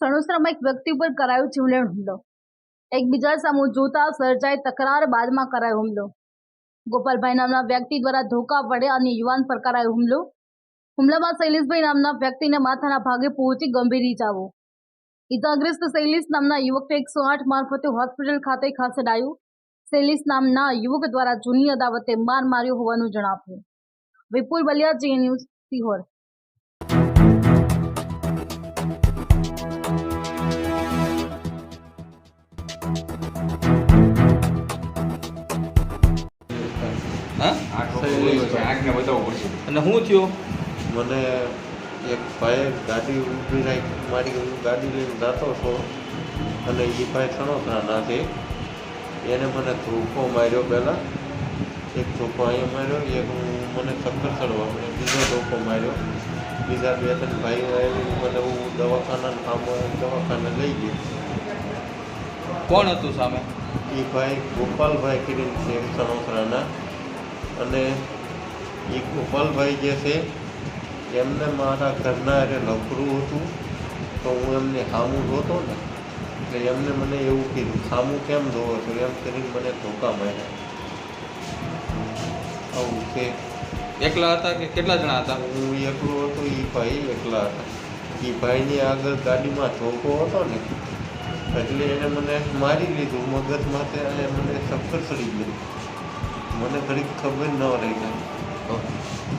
સણોસરામાં એક વ્યક્તિ ઉપર કરાયો જીવલેણ હુમલો. એકબીજા સામે જોતા સર્જાઈ તકરાર બાદમાં કરાયો હુમલો. ગોપાલભાઈ નામના વ્યક્તિ દ્વારા ધોકા વડે અને યુવાન પર કરાયો હુમલો. હુમલામાં શૈલેષભાઈ નામના વ્યક્તિને માથાના ભાગે પહોંચી ગંભીર ઇજાઓ. ઇજાગ્રસ્ત શૈલેષ નામના યુવકને એકસો આઠ મારફતે હોસ્પિટલ ખાતે ખસેડાયું. શૈલેષ નામના યુવક દ્વારા જૂની અદાવતે માર માર્યો હોવાનું જણાવ્યું. વિપુલ બલિયા ન્યૂઝ સિહોર હા? આંખને બતાવવું પડશે. અને શું થયું? મને એક ભાઈ ગાડી ઊભી રાખી મારી હું ગાડી લઈને જતો હતો અને એ ભાઈ સણોસરાના છે એને મને ધોકો માર્યો પહેલાં. એક ધોકો અહીંયા માર્યો એક હું મને ચક્કર ચડવા મને બીજો ધોકો માર્યો. બીજા બે ત્રણ ભાઈઓ આવી મને હું દવાખાના કામ દવાખાને લઈ ગયો. કોણ હતું સામે? એ ભાઈ ગોપાલભાઈ કરીને છે સણોસરાના અને એ ગોપાલભાઈ જે છે એમને મારા ઘરના અરે લફરું હતું તો હું એમને સામું જોતો ને એટલે એમને મને એવું કીધું સામું કેમ જોવો છો? એમ કરીને મને ધોકા માર્યા. આવું છે. એકલા હતા કે કેટલા જણા હતા? હું એકલો હતો એ ભાઈ એકલા હતા. એ ભાઈની આગળ ગાડીમાં ધોકો હતો ને એટલે એને મને મારી લીધું મગજ માથે અને મને ચક્કર ચડી ગયું મને ઘડીક ખબર ન રહી. ગઈ